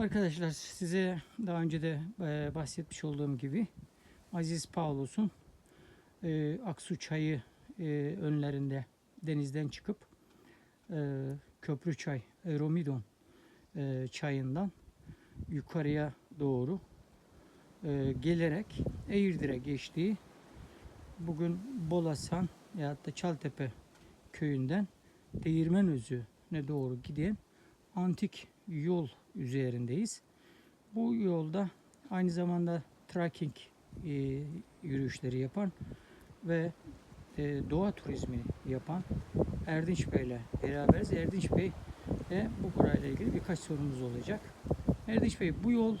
Arkadaşlar size daha önce de e, bahsetmiş olduğum gibi Aziz Paulus'un e, Aksu Çayı e, önlerinde denizden çıkıp e, Köprü Çay, Euromidon e, çayından yukarıya doğru e, gelerek Eğirdir'e geçtiği bugün Bolasan ya da Çaltepe köyünden Değirmenözü'ne doğru giden antik yol üzerindeyiz. Bu yolda aynı zamanda trekking e, yürüyüşleri yapan ve e, doğa turizmi yapan Erdinç Bey ile beraberiz. Erdinç Bey ve bu konuyla ilgili birkaç sorumuz olacak. Erdinç Bey bu yol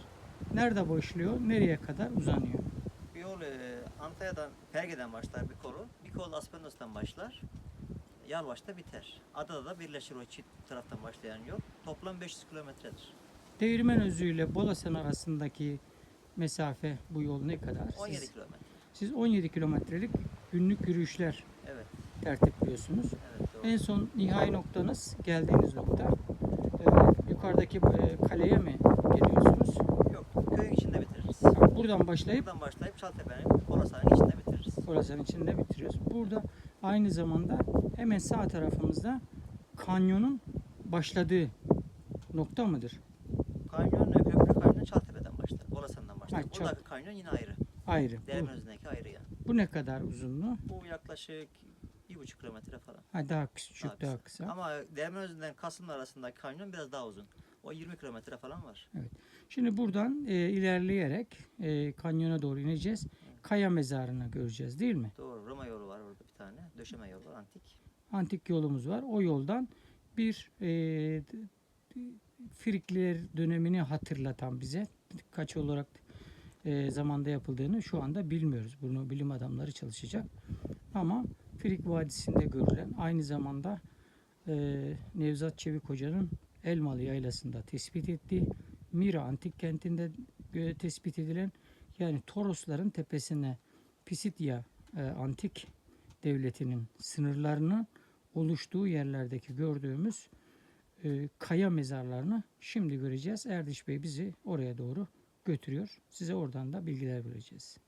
nerede başlıyor, nereye kadar uzanıyor? Bu yol e, Antalya'dan, Perge'den başlar bir kolu. Bir kol Aspenos'tan başlar. Yalvaç'ta biter. Adada da birleşir o çift taraftan başlayan yol. Toplam 500 kilometredir. Değirmenözü ile Bolasan arasındaki mesafe bu yol ne kadar? 17 Siz, kilometre. siz 17 kilometrelik günlük yürüyüşler Evet, tertipliyorsunuz. evet doğru. En son nihai noktanız geldiğiniz nokta e, yukarıdaki e, kaleye mi geliyorsunuz? Yok, köyün içinde bitiririz. Buradan başlayıp Buradan başlayıp Çaltepe'nin Borasan'ın içinde bitiririz. Orasan içinde bitiriyoruz. Burada aynı zamanda hemen sağ tarafımızda kanyonun başladığı nokta mıdır? Kanyon, Köprü Kanyon Çaltepe'den başlar. Borasan'dan başlar. Ha, Çal- Buradaki kanyon yine ayrı. Ayrı. Bu, ayrı yani. bu ne kadar uzunluğu? Bu yaklaşık bir buçuk kilometre falan. Ha, daha küçük, Daha daha, kısa. Ama Değirmenözü'nden Kasım'la arasındaki kanyon biraz daha uzun. O 20 kilometre falan var. Şimdi buradan e, ilerleyerek e, kanyona doğru ineceğiz. Kaya mezarını göreceğiz değil mi? Doğru. Roma yolu var orada bir tane. Döşeme yolu var antik. Antik yolumuz var. O yoldan bir e, Frikliler dönemini hatırlatan bize kaç olarak e, zamanda yapıldığını şu anda bilmiyoruz. Bunu bilim adamları çalışacak. Ama Frik Vadisi'nde görülen aynı zamanda e, Nevzat Çevik Hoca'nın Elmalı Yaylası'nda tespit ettiği Mira antik kentinde e, tespit edilen yani Torosların tepesine Pisidya e, antik devletinin sınırlarının oluştuğu yerlerdeki gördüğümüz e, kaya mezarlarını şimdi göreceğiz. Erdiş Bey bizi oraya doğru götürüyor. Size oradan da bilgiler vereceğiz.